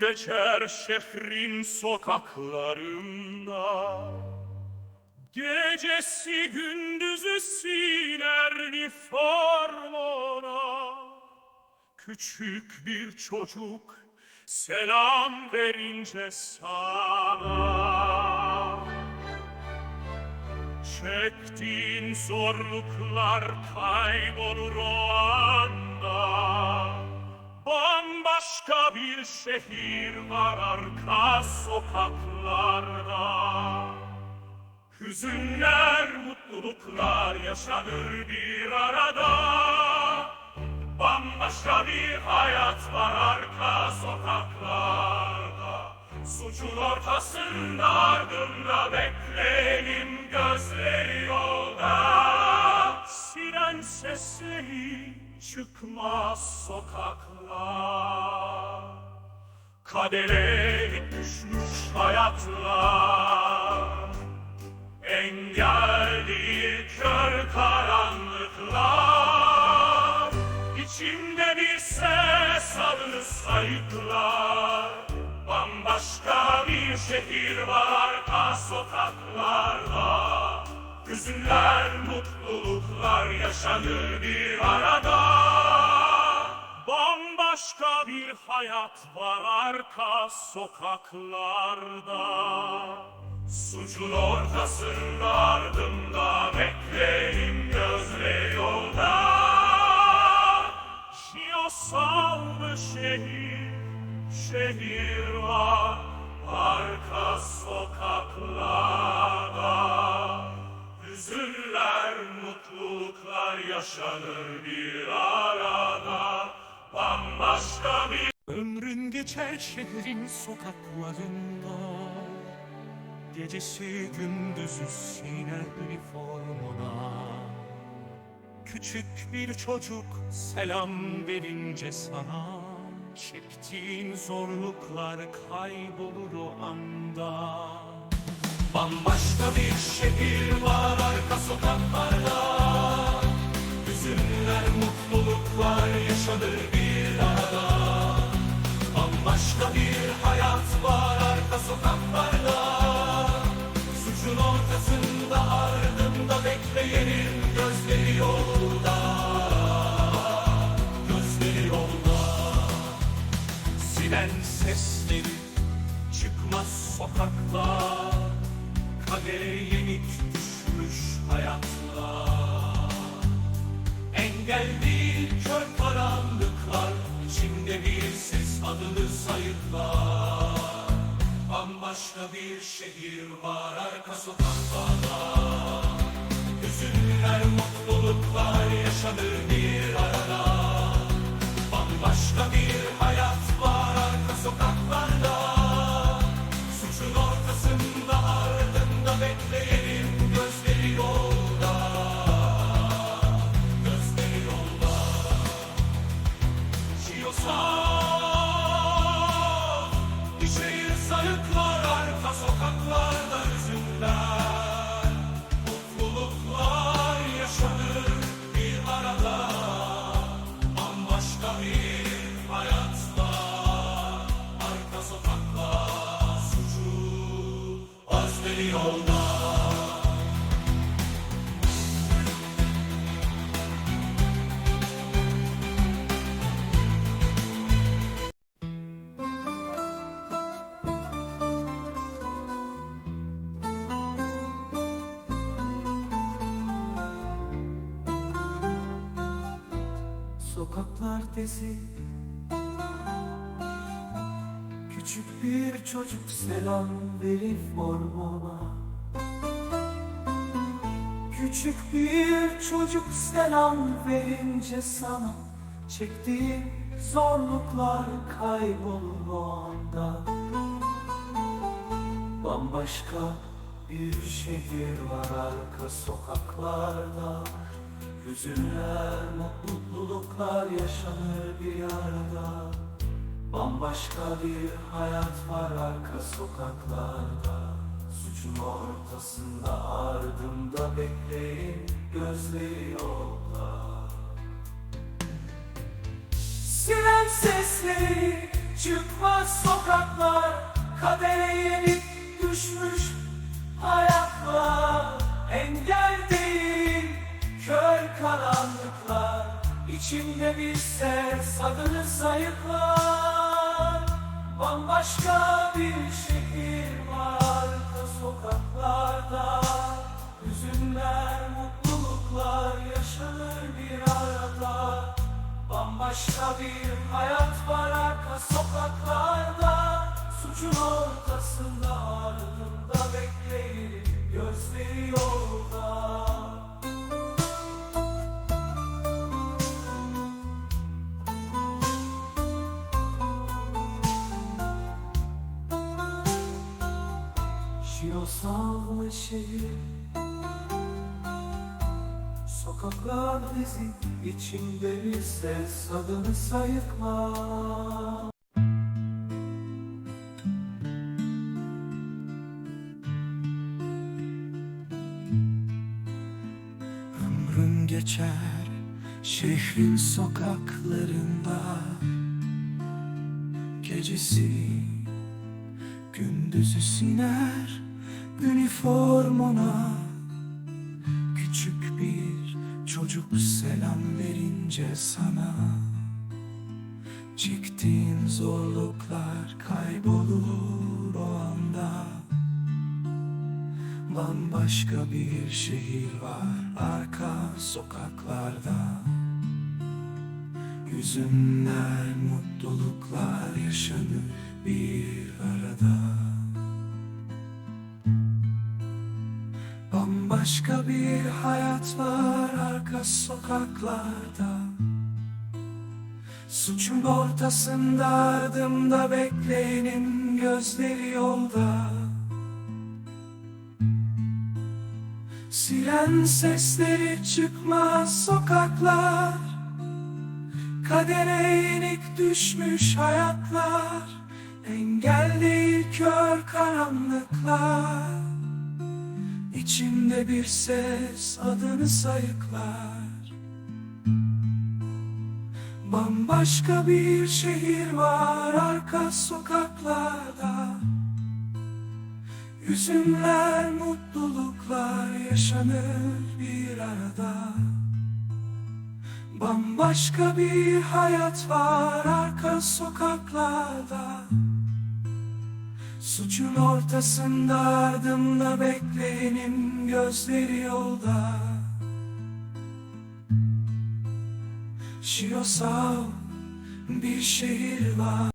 geçer şehrin sokaklarında. Gecesi gündüzü siner formuna Küçük bir çocuk selam verince sana. Çektiğin zorluklar kaybolur o anda Bambaşka bir şehir var arka sokaklarda. Hüzünler, mutluluklar yaşanır bir arada. Bambaşka bir hayat var arka sokaklarda. Suçun ortasında ardında bekleyenim çıkmaz sokaklar. Kadere düşmüş hayatlar. Engel değil kör karanlıklar. İçimde bir ses alır sayıklar. Bambaşka bir şehir var arka sokaklarda. Hüzünler, mutluluklar yaşanır bir arada Bambaşka bir hayat var arka sokaklarda. Suçun ortasında ardımda bekleyin gözle yolda. Şiyosal bir şehir, şehir var arka sokaklarda. Hüzünler, mutluluklar yaşanır bir arada Bambaşka bir Ömrün geçer şehrin sokaklarında. Gecesi gündüzü siner üniformuna Küçük bir çocuk selam verince sana. Çektiğin zorluklar kaybolur o anda. Bambaşka bir şehir var arka sokaklarda. Hüzünler, mutluluklar yaşanır Bambaşka bir hayat var arka sokaklarda. Suçun ortasında ardında bekleyenin gözleri yolda. Gözleri yolda. Siren sesleri çıkmaz sokaklar Kadere yenik düşmüş hayatlar Engel değil kör karanlıklar içimde bir ses adını sayıklar. Bambaşka bir şehir var arka sokaklarda Hüzünler, mutluluklar yaşanır bir arada. Bambaşka bir sokaklarda hüzünler Mutluluklar yaşanır bir arada. Bambaşka bir hayatlar Arka sokaklar suçu Özleri yolda Dizi Küçük bir çocuk selam verir formuna Küçük bir çocuk selam verince sana Çektiği zorluklar kaybolur o anda. Bambaşka bir şehir var arka sokaklarda Hüzünler, mutluluklar yaşanır bir arada. Bambaşka bir hayat var arka sokaklarda. Suçun ortasında ardımda bekleyin gözleri yolda. Siren sesleri çıkmaz sokak sokaklar Kadere yenik düşmüş hayatlar. Engel karanlıklar İçimde bir ses adını sayıklar. Bambaşka bir şehir var arka sokaklarda. Hüzünler, mutluluklar yaşanır bir arada. Bambaşka bir hayat var arka sokaklarda. Suçun ortasında Şiyosallı şehir Sokaklar dizi içimde bir ses adını sayıkla. Ömrüm geçer şehrin sokaklarında. Gecesi gündüzü siner üniformuna Küçük bir çocuk selam verince sana. Çektiğin zorluklar kaybolur o anda. Bambaşka bir şehir var arka sokaklarda. Hüzünler, mutluluklar yaşanır bir arada Bambaşka bir hayat var arka sokaklarda. Suçun ortasında ardımda bekleyenin gözleri yolda. Siren sesleri çıkmaz sokaklar. Kadere yenik düşmüş hayatlar. Engel değil kör karanlıklar İçimde bir ses adını sayıklar. Bambaşka bir şehir var arka sokaklarda. Hüzünler, mutluluklar yaşanır bir arada. Bambaşka bir hayat var arka sokaklarda Suçun ortasında ardımda bekleyenin gözleri yolda. Şiyosal bir şehir var